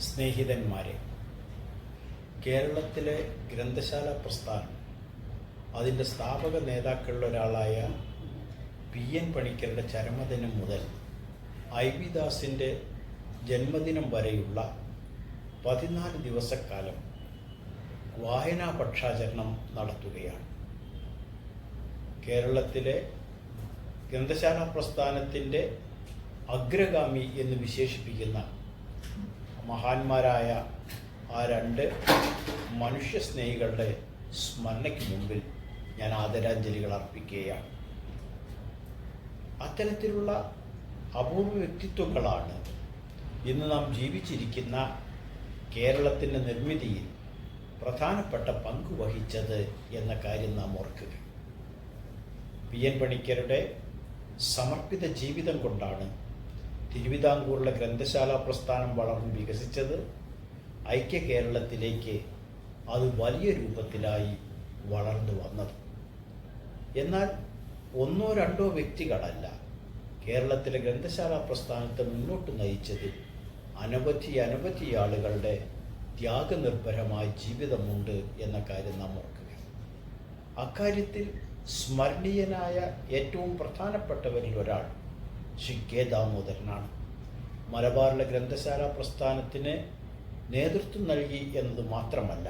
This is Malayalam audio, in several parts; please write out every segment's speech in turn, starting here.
സ്നേഹിതന്മാരെ. കേരളത്തിലെ ഗ്രന്ഥശാല പ്രസ്ഥാനം. അതിന്റെ സ്ഥാപക നേതാക്കളിലൊരാളായ പി എൻ പണിക്കരുടെ ചരമദിനം മുതൽ ഐ വി ദാസിന്റെ ജന്മദിനം വരെയുള്ള പതിനാല് ദിവസക്കാലം വായനാ പക്ഷാചരണം നടത്തുകയാണ്. കേരളത്തിലെ ഗ്രന്ഥശാല പ്രസ്ഥാനത്തിന്റെ അഗ്രഗാമി എന്ന് വിശേഷിപ്പിക്കുന്ന മഹാന്മാരായ ആ രണ്ട് മനുഷ്യ സ്നേഹികളുടെ സ്മരണയ്ക്ക് മുമ്പിൽ ഞാൻ ആദരാഞ്ജലികൾ അർപ്പിക്കുകയാണ്. അത്തരത്തിലുള്ള അപൂർവ വ്യക്തിത്വങ്ങളാണ് ഇന്ന് നാം ജീവിച്ചിരിക്കുന്ന കേരളത്തിന്റെ നിർമ്മിതിയിൽ പ്രധാനപ്പെട്ട പങ്ക് വഹിച്ചത് എന്ന കാര്യം നാം ഓർക്കുക. പി എൻ പണിക്കരുടെ സമർപ്പിത ജീവിതം കൊണ്ടാണ് തിരുവിതാംകൂറിലെ ഗ്രന്ഥശാല പ്രസ്ഥാനം വളർന്നു വികസിച്ചത് ഐക്യ കേരളത്തിലേക്ക് അത് വലിയ രൂപത്തിലായി വളർന്നു വന്നത്. എന്നാൽ ഒന്നോ രണ്ടോ വ്യക്തികളല്ല കേരളത്തിലെ ഗ്രന്ഥശാല പ്രസ്ഥാനത്തെ മുന്നോട്ട് നയിച്ചതിൽ അനവധി അനവധി ആളുകളുടെ ത്യാഗനിർഭരമായ ജീവിതമുണ്ട് എന്ന കാര്യം നാം ഓർക്കുക. അക്കാര്യത്തിൽ സ്മരണീയനായ ഏറ്റവും പ്രധാനപ്പെട്ടവരിൽ ഒരാൾ ശ്രീ ദാമോദരനാണ്. മലബാറിലെ ഗ്രന്ഥശാല പ്രസ്ഥാനത്തിന് നേതൃത്വം നൽകി എന്നത് മാത്രമല്ല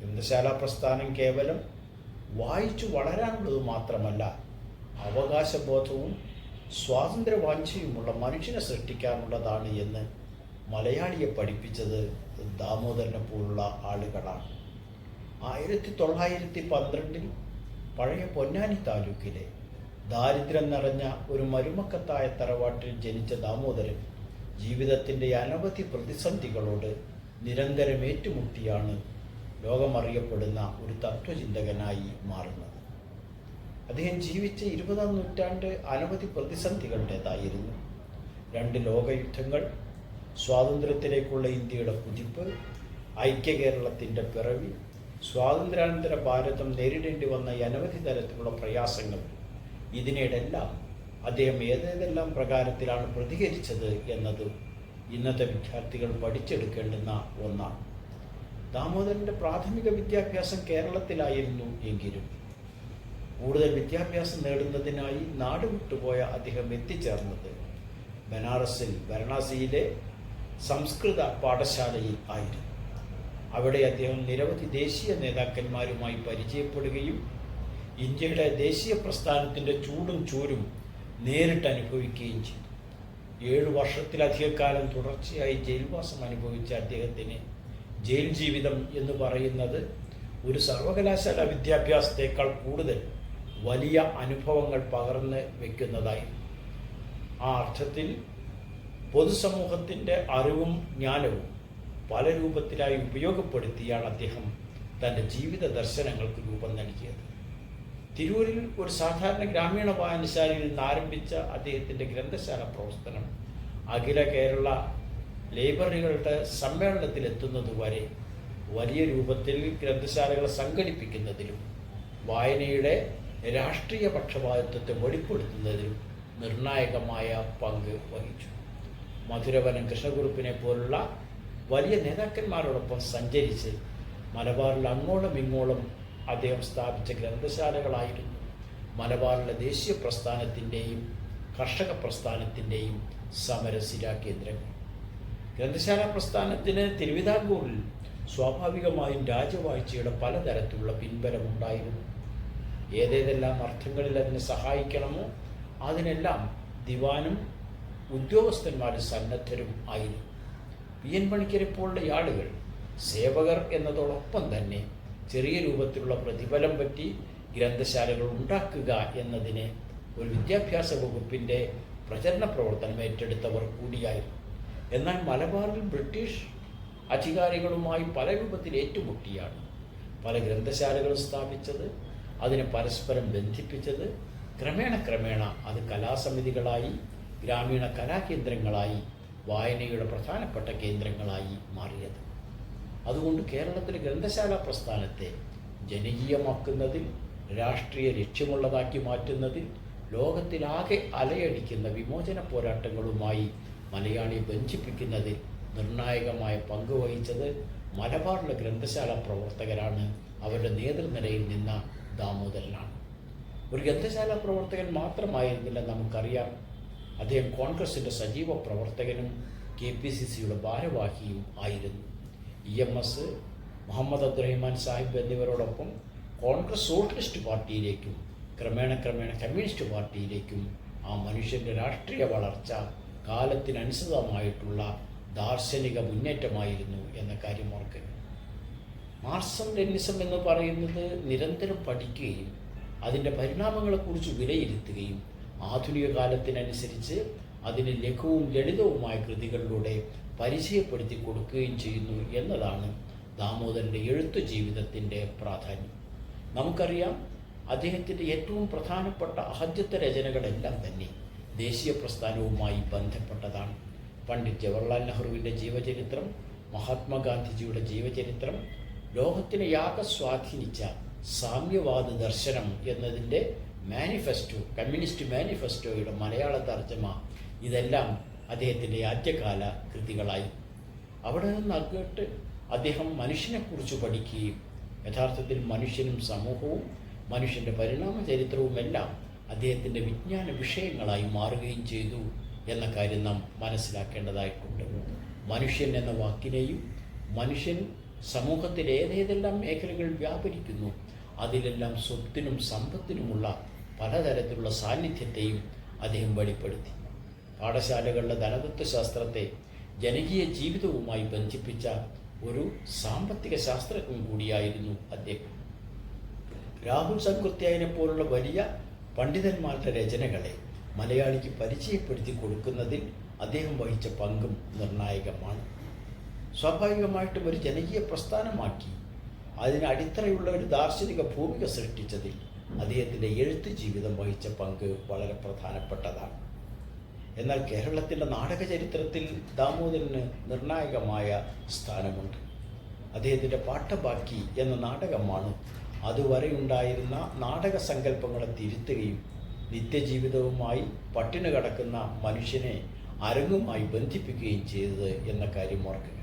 ഗ്രന്ഥശാല പ്രസ്ഥാനം കേവലം വായിച്ചു വളരാനുള്ളത് മാത്രമല്ല അവകാശബോധവും സ്വാതന്ത്ര്യവാഞ്ചയുമുള്ള മനുഷ്യനെ സൃഷ്ടിക്കാനുള്ളതാണ് എന്ന് മലയാളിയെ പഠിപ്പിച്ചത് ദാമോദരനെ പോലുള്ള ആളുകളാണ്. ആയിരത്തി തൊള്ളായിരത്തി പന്ത്രണ്ടിൽ പഴയ പൊന്നാനി താലൂക്കിലെ ദാരിദ്ര്യം നിറഞ്ഞ ഒരു മരുമക്കത്തായ തറവാട്ടിൽ ജനിച്ച ദാമോദരൻ ജീവിതത്തിന്റെ അനവധി പ്രതിസന്ധികളോട് നിരന്തരം ഏറ്റുമുട്ടിയാണ് ലോകമറിയപ്പെടുന്ന ഒരു തത്വചിന്തകനായി മാറുന്നത്. അദ്ദേഹം ജീവിച്ച ഇരുപതാം നൂറ്റാണ്ട് അനവധി പ്രതിസന്ധികളുടേതായിരുന്നു. രണ്ട് ലോകയുദ്ധങ്ങൾ സ്വാതന്ത്ര്യത്തിലേക്കുള്ള ഇന്ത്യയുടെ കുതിപ്പ് ഐക്യ കേരളത്തിന്റെ പിറവി സ്വാതന്ത്ര്യാനന്തര ഭാരതം നേരിടേണ്ടി വന്ന അനവധി തരത്തിലുള്ള പ്രയാസങ്ങൾ ഇതിനിടെല്ലാം അദ്ദേഹം ഏതേതെല്ലാം പ്രകാരത്തിലാണ് പ്രതികരിച്ചത് എന്നത് ഇന്നത്തെ വിദ്യാർത്ഥികൾ പഠിച്ചെടുക്കേണ്ടുന്ന ഒന്നാണ്. ദാമോദരന്റെ പ്രാഥമിക വിദ്യാഭ്യാസം കേരളത്തിലായിരുന്നു എങ്കിലും കൂടുതൽ വിദ്യാഭ്യാസം നേടുന്നതിനായി നാട് വിട്ടുപോയ അദ്ദേഹം എത്തിച്ചേർന്നത് ബനാറസിൽ വാരണാസിയിലെ സംസ്കൃത പാഠശാലയിൽ ആയിരുന്നു. അവിടെ അദ്ദേഹം നിരവധി ദേശീയ നേതാക്കന്മാരുമായി പരിചയപ്പെടുകയും ഇന്ത്യയുടെ ദേശീയ പ്രസ്ഥാനത്തിന്റെ ചൂടും ചൂരും നേരിട്ട് അനുഭവിക്കുകയും ചെയ്തു. ഏഴു വർഷത്തിലധികക്കാലം തുടർച്ചയായി ജയിൽവാസം അനുഭവിച്ച അദ്ദേഹത്തിന് ജയിൽ ജീവിതം എന്ന് പറയുന്നത് ഒരു സർവകലാശാല വിദ്യാഭ്യാസത്തേക്കാൾ കൂടുതൽ വലിയ അനുഭവങ്ങൾ പകർന്ന് വയ്ക്കുന്നതായിരുന്നു ആ അർത്ഥത്തിൽ പൊതുസമൂഹത്തിന്റെ അറിവും ജ്ഞാനവും പല രൂപത്തിലായി ഉപയോഗപ്പെടുത്തിയാണ് അദ്ദേഹം തന്റെ ജീവിത ദർശനങ്ങൾക്ക് രൂപം നൽകിയത്. തിരൂരിൽ ഒരു സാധാരണ ഗ്രാമീണ വായനശാലയിൽ നിന്ന് ആരംഭിച്ച അദ്ദേഹത്തിന്റെ ഗ്രന്ഥശാല പ്രവർത്തനം അഖില കേരള ലൈബ്രറികളുടെ സമ്മേളനത്തിലെത്തുന്നതുവരെ വലിയ രൂപത്തിൽ ഗ്രന്ഥശാലകൾ സംഘടിപ്പിക്കുന്നതിലും വായനയുടെ രാഷ്ട്രീയ പക്ഷപാതിത്വത്തെ വെളിപ്പെടുത്തുന്നതിലും നിർണായകമായ പങ്ക് വഹിച്ചു. മധുരവനം കൃഷ്ണകുറുപ്പിനെ പോലുള്ള വലിയ നേതാക്കന്മാരോടൊപ്പം സഞ്ചരിച്ച് മലബാറിൽ അങ്ങോളം ഇങ്ങോളം അദ്ദേഹം സ്ഥാപിച്ച ഗ്രന്ഥശാലകളായിരുന്നു. മലബാറിലെ ദേശീയ പ്രസ്ഥാനത്തിന്റെയും കർഷക പ്രസ്ഥാനത്തിന്റെയും സമരശിലാ കേന്ദ്രങ്ങൾ. ഗ്രന്ഥശാല പ്രസ്ഥാനത്തിന് തിരുവിതാംകൂറിൽ സ്വാഭാവികമായും രാജവാഴ്ചയുടെ പലതരത്തിലുള്ള പിൻബലമുണ്ടായിരുന്നു ഏതേതെല്ലാം അർത്ഥങ്ങളിൽ അതിനെ സഹായിക്കണമോ അതിനെല്ലാം ദിവാനും ഉദ്യോഗസ്ഥന്മാരും സന്നദ്ധരും ആയിരുന്നു. പി എൻ പണിക്കരെ പോലുള്ള ആളുകൾ സേവകർ എന്നതോടൊപ്പം തന്നെ ചെറിയ രൂപത്തിലുള്ള പ്രതിഫലം പറ്റി ഗ്രന്ഥശാലകൾ ഉണ്ടാക്കുക എന്നതിന് ഒരു വിദ്യാഭ്യാസ വകുപ്പിന്റെ പ്രചരണ പ്രവർത്തനം ഏറ്റെടുത്തവർ കൂടിയായിരുന്നു. എന്നാൽ മലബാറിൽ ബ്രിട്ടീഷ് അധികാരികളുമായി പല രൂപത്തിൽ ഏറ്റുമുട്ടിയാണ് പല ഗ്രന്ഥശാലകളും സ്ഥാപിച്ചത് അതിനെ പരസ്പരം ബന്ധിപ്പിച്ചത് ക്രമേണ ക്രമേണ അത് കലാസമിതികളായി ഗ്രാമീണ കലാകേന്ദ്രങ്ങളായി വായനയുടെ പ്രധാനപ്പെട്ട കേന്ദ്രങ്ങളായി മാറിയത്. അതുകൊണ്ട് കേരളത്തിലെ ഗ്രന്ഥശാല പ്രസ്ഥാനത്തെ ജനകീയമാക്കുന്നതിൽ രാഷ്ട്രീയ ലക്ഷ്യമുള്ളതാക്കി മാറ്റുന്നതിൽ ലോകത്തിലാകെ അലയടിക്കുന്ന വിമോചന പോരാട്ടങ്ങളുമായി മലയാളിയെ ബന്ധിപ്പിക്കുന്നതിൽ നിർണായകമായ പങ്ക് വഹിച്ചത് മലബാറിലെ ഗ്രന്ഥശാല പ്രവർത്തകരാണ്. അവരുടെ നേതൃനിരയിൽ നിന്ന ദാമോദരനാണ്. ഒരു ഗ്രന്ഥശാല പ്രവർത്തകൻ മാത്രമായിരുന്നില്ല നമുക്കറിയാം. അദ്ദേഹം കോൺഗ്രസിന്റെ സജീവ പ്രവർത്തകനും കെ പി സി സിയുടെ ഭാരവാഹിയും ആയിരുന്നു. E M S Muhammad Abdurahiman Sahib എന്നിവരോടൊപ്പം കോൺഗ്രസ് സോഷ്യലിസ്റ്റ് പാർട്ടിയിലേക്കും ക്രമേണ ക്രമേണ കമ്മ്യൂണിസ്റ്റ് പാർട്ടിയിലേക്കും ആ മനുഷ്യന്റെ രാഷ്ട്രീയ വളർച്ച കാലത്തിനനുസൃതമായിട്ടുള്ള ദാർശനിക മുന്നേറ്റമായിരുന്നു എന്ന കാര്യം ഓർക്കുക. മാർസം ലെനിസം എന്ന് പറയുന്നത് നിരന്തരം പഠിക്കുകയും അതിന്റെ പരിണാമങ്ങളെക്കുറിച്ച് വിലയിരുത്തുകയും ആധുനിക കാലത്തിനനുസരിച്ച് അതിന് ലഘുവും ലളിതവുമായ കൃതികളിലൂടെ പരിചയപ്പെടുത്തി കൊടുക്കുകയും ചെയ്യുന്നു എന്നതാണ് ദാമോദരന്റെ എഴുത്തു ജീവിതത്തിന്റെ പ്രാധാന്യം. നമുക്കറിയാം അദ്ദേഹത്തിന്റെ ഏറ്റവും പ്രധാനപ്പെട്ട ആദ്യത്തെ രചനകളെല്ലാം തന്നെ ദേശീയ പ്രസ്ഥാനവുമായി ബന്ധപ്പെട്ടതാണ്. പണ്ഡിറ്റ് ജവഹർലാൽ നെഹ്റുവിന്റെ ജീവചരിത്രം മഹാത്മാഗാന്ധിജിയുടെ ജീവചരിത്രം ലോകത്തിനെ യാഗ സ്വാധീനിച്ച സാമ്യവാദ ദർശനം എന്നതിന്റെ മാനിഫെസ്റ്റോ കമ്മ്യൂണിസ്റ്റ് മാനിഫെസ്റ്റോയുടെ മലയാള തർജമ ഇതെല്ലാം അദ്ദേഹത്തിന്റെ ആദ്യകാല കൃതികളായി. അവിടെ നിന്ന് അങ്ങോട്ട് അദ്ദേഹം മനുഷ്യനെക്കുറിച്ച് പഠിക്കുകയും യഥാർത്ഥത്തിൽ മനുഷ്യനും സമൂഹവും മനുഷ്യന്റെ പരിണാമ ചരിത്രവുമെല്ലാം അദ്ദേഹത്തിന്റെ വിജ്ഞാന വിഷയങ്ങളായി മാറുകയും ചെയ്തു എന്ന കാര്യം നാം മനസ്സിലാക്കേണ്ടതായിട്ടുണ്ട്. മനുഷ്യൻ എന്ന വാക്കിനെയും മനുഷ്യൻ സമൂഹത്തിൽ ഏതേതെല്ലാം മേഖലകൾ വ്യാപരിക്കുന്നു അതിലെല്ലാം സ്വത്തിനും സമ്പത്തിനുമുള്ള പലതരത്തിലുള്ള സാന്നിധ്യത്തെയും അദ്ദേഹം വെളിപ്പെടുത്തി. പാഠശാലകളുടെ ധനതത്വശാസ്ത്രത്തെ ജനകീയ ജീവിതവുമായി ബന്ധിപ്പിച്ച ഒരു സാമ്പത്തിക ശാസ്ത്രജ്ഞൻ കൂടിയായിരുന്നു അദ്ദേഹം. രാഹുൽ സംകൃത്യായനെ പോലുള്ള വലിയ പണ്ഡിതന്മാരുടെ രചനകളെ മലയാളിക്ക് പരിചയപ്പെടുത്തി കൊടുക്കുന്നതിൽ അദ്ദേഹം വഹിച്ച പങ്കും നിർണായകമാണ്. സ്വാഭാവികമായിട്ടും ഒരു ജനകീയ പ്രസ്ഥാനമാക്കി അതിന് അടിത്തറയുള്ള ഒരു ദാർശനിക ഭൂമിക സൃഷ്ടിച്ചതിൽ അദ്ദേഹത്തിന്റെ എഴുത്ത് ജീവിതം വഹിച്ച പങ്ക് വളരെ പ്രധാനപ്പെട്ടതാണ്. എന്നാൽ കേരളത്തിന്റെ നാടക ചരിത്രത്തിൽ ദാമോദരന് നിർണായകമായ സ്ഥാനമുണ്ട്. അദ്ദേഹത്തിന്റെ പാട്ടബാക്കി എന്ന നാടകമാണ് അതുവരെ ഉണ്ടായിരുന്ന നാടക സങ്കല്പങ്ങളെ തിരുത്തുകയും നിത്യജീവിതവുമായി പട്ടിണി കടക്കുന്ന മനുഷ്യനെ അരങ്ങുമായി ബന്ധിപ്പിക്കുകയും ചെയ്തത് എന്ന കാര്യം ഓർക്കുക.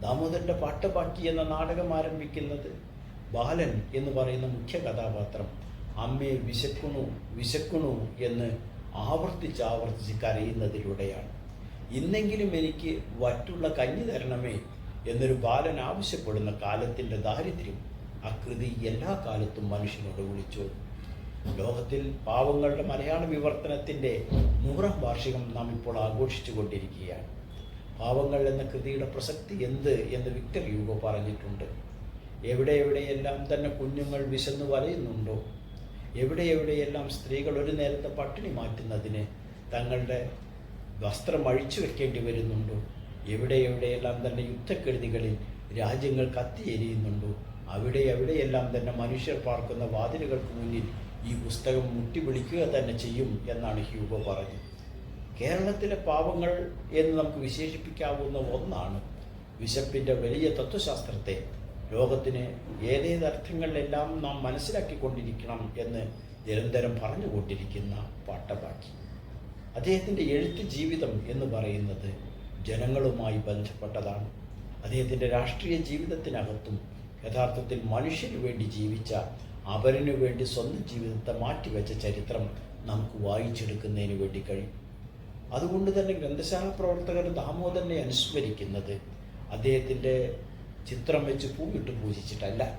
ദാമോദരന്റെ പാട്ടബാക്കി എന്ന നാടകം ആരംഭിക്കുന്നത് ബാലൻ എന്ന് പറയുന്ന മുഖ്യ കഥാപാത്രം അമ്മയെ വിശക്കണു വിശക്കണു എന്ന് ആവർത്തിച്ച് ആവർത്തിച്ച് കരയുന്നതിലൂടെയാണ്. ഇന്നെങ്കിലും എനിക്ക് വറ്റുള്ള കഞ്ഞി തരണമേ എന്നൊരു ബാലൻ ആവശ്യപ്പെടുന്ന കാലത്തിന്റെ ദാരിദ്ര്യം അകൃതി കൃതി എല്ലാ കാലത്തും മനുഷ്യനോട് വിളിച്ചു. ലോകത്തിൽ പാവങ്ങളുടെ മലയാള വിവർത്തനത്തിന്റെ നൂറാം വാർഷികം നാം ഇപ്പോൾ ആഘോഷിച്ചു കൊണ്ടിരിക്കുകയാണ്. പാവങ്ങൾ എന്ന കൃതിയുടെ പ്രസക്തി എന്ത് എന്ന് വിക്ടർ യൂഗോ പറഞ്ഞിട്ടുണ്ട്. എവിടെ എവിടെയെല്ലാം തന്നെ കുഞ്ഞുങ്ങൾ വിശന്നു വലയുന്നുണ്ടോ എവിടെ എവിടെയെല്ലാം സ്ത്രീകൾ ഒരു നേരത്തെ പട്ടിണി മാറ്റുന്നതിന് തങ്ങളുടെ വസ്ത്രം അഴിച്ചു വെക്കേണ്ടി വരുന്നുണ്ടോ? എവിടെ എവിടെയെല്ലാം തന്നെ യുദ്ധക്കെടുതികളിൽ രാജ്യങ്ങൾ കത്തിയെരിയുന്നുണ്ടോ? അവിടെ എവിടെയെല്ലാം തന്നെ മനുഷ്യർ പാർക്കുന്ന വാതിലുകൾക്ക് മുന്നിൽ ഈ പുസ്തകം മുട്ടി മുട്ടിവിളിക്കുക തന്നെ ചെയ്യും എന്നാണ് ഹ്യൂബ പറഞ്ഞത്. കേരളത്തിലെ പാവങ്ങൾ എന്ന് നമുക്ക് വിശേഷിപ്പിക്കാവുന്ന ഒന്നാണ് വിശപ്പിന്റെ വലിയ തത്വശാസ്ത്രത്തെ ലോകത്തിന് ഏതേത് അർത്ഥങ്ങളിലെല്ലാം നാം മനസ്സിലാക്കിക്കൊണ്ടിരിക്കണം എന്ന് നിരന്തരം പറഞ്ഞുകൊണ്ടിരിക്കുന്ന പാട്ടബാക്കി അദ്ദേഹത്തിന്റെ എഴുത്ത് ജീവിതം എന്ന് പറയുന്നത് ജനങ്ങളുമായി ബന്ധപ്പെട്ടതാണ്. അദ്ദേഹത്തിന്റെ രാഷ്ട്രീയ ജീവിതത്തിനകത്തും യഥാർത്ഥത്തിൽ മനുഷ്യന് വേണ്ടി ജീവിച്ച അവരനു വേണ്ടി സ്വന്തം ജീവിതത്തെ മാറ്റിവെച്ച ചരിത്രം നമുക്ക് വായിച്ചെടുക്കുന്നതിന് വേണ്ടി കഴിയും. അതുകൊണ്ട് തന്നെ ഗ്രന്ഥശാല പ്രവർത്തകർ ദാമോദരനെ അനുസ്മരിക്കുന്നത് അദ്ദേഹത്തിന്റെ ചിത്രം വെച്ച് പൂവിട്ട് പൂജിച്ചിട്ടല്ല.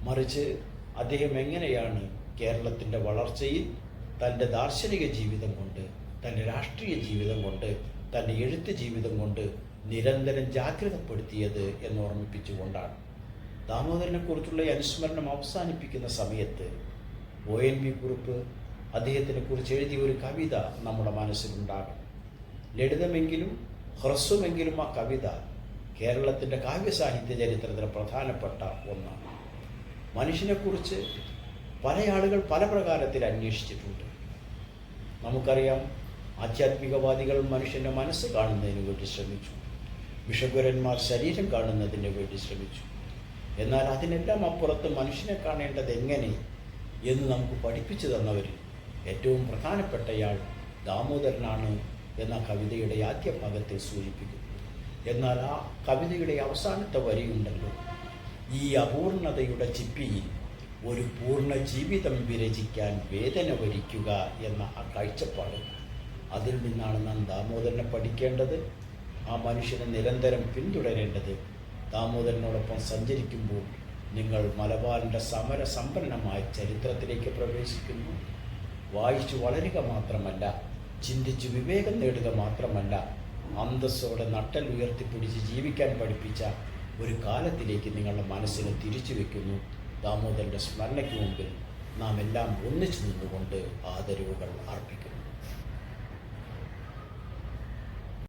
മറിച്ച് അദ്ദേഹം എങ്ങനെയാണ് കേരളത്തിന്റെ വളർച്ചയിൽ തന്റെ ദാർശനിക ജീവിതം കൊണ്ട് തന്റെ രാഷ്ട്രീയ ജീവിതം കൊണ്ട് തന്റെ എഴുത്ത് ജീവിതം കൊണ്ട് നിരന്തരം ജാഗ്രതപ്പെടുത്തിയത് എന്ന് ഓർമ്മിപ്പിച്ചുകൊണ്ടാണ്. ദാമോദരനെ കുറിച്ചുള്ള ഈ അനുസ്മരണം അവസാനിപ്പിക്കുന്ന സമയത്ത് ഒ എൻ വി കുറിപ്പ് അദ്ദേഹത്തിനെ കുറിച്ച് എഴുതിയ ഒരു കവിത നമ്മുടെ മനസ്സിലുണ്ടാകും. ലളിതമെങ്കിലും ഹ്രസ്വമെങ്കിലും ആ കവിത കേരളത്തിന്റെ കാവ്യസാഹിത്യ ചരിത്രത്തിലെ പ്രധാനപ്പെട്ട ഒന്നാണ്. മനുഷ്യനെക്കുറിച്ച് പല ആളുകൾ പല പ്രകാരത്തിൽ അന്വേഷിച്ചിട്ടുണ്ട്. നമുക്കറിയാം ആധ്യാത്മികവാദികൾ മനുഷ്യന്റെ മനസ്സ് കാണുന്നതിന് വേണ്ടി ശ്രമിച്ചു. വിഷഗുരന്മാർ ശരീരം കാണുന്നതിന് വേണ്ടി ശ്രമിച്ചു. എന്നാൽ അതിനെല്ലാം അപ്പുറത്ത് മനുഷ്യനെ കാണേണ്ടത് എങ്ങനെ എന്ന് നമുക്ക് പഠിപ്പിച്ചു തന്നവർ ഏറ്റവും പ്രധാനപ്പെട്ടയാൾ ദാമോദരനാണ് എന്ന കവിതയുടെ ആദ്യ ഭാഗത്തിൽ സൂചിപ്പിക്കുന്നു. എന്നാൽ ആ കവിതയുടെ അവസാനത്തെ വരിയുണ്ടല്ലോ. ഈ അപൂർണതയുടെ ചിപ്പിയിൽ ഒരു പൂർണ ജീവിതം വിരചിക്കാൻ വേദന വരിക്കുക എന്ന ആ കാഴ്ചപ്പാട്. അതിൽ നിന്നാണ് നാം ദാമോദരനെ പഠിക്കേണ്ടത്. ആ മനുഷ്യനെ നിരന്തരം പിന്തുടരേണ്ടത്. ദാമോദരനോടൊപ്പം സഞ്ചരിക്കുമ്പോൾ നിങ്ങൾ മലബാറിന്റെ സമരസമ്പന്നമായ ചരിത്രത്തിലേക്ക് പ്രവേശിക്കുന്നു. വായിച്ചു വളരുക മാത്രമല്ല ചിന്തിച്ച് വിവേകം നേടുക മാത്രമല്ല അന്തസ്സോടെ നട്ടൽ ഉയർത്തിപ്പിടിച്ച് ജീവിക്കാൻ പഠിപ്പിച്ച ഒരു കാലത്തിലേക്ക് നിങ്ങളുടെ മനസ്സിനെ തിരിച്ചു വയ്ക്കുന്നു ദാമോദരന്റെ സ്മരണയ്ക്ക് മുമ്പിൽ നാം എല്ലാം ഒന്നിച്ചു നിന്നുകൊണ്ട് ആദരവുകൾ അർപ്പിക്കുന്നു.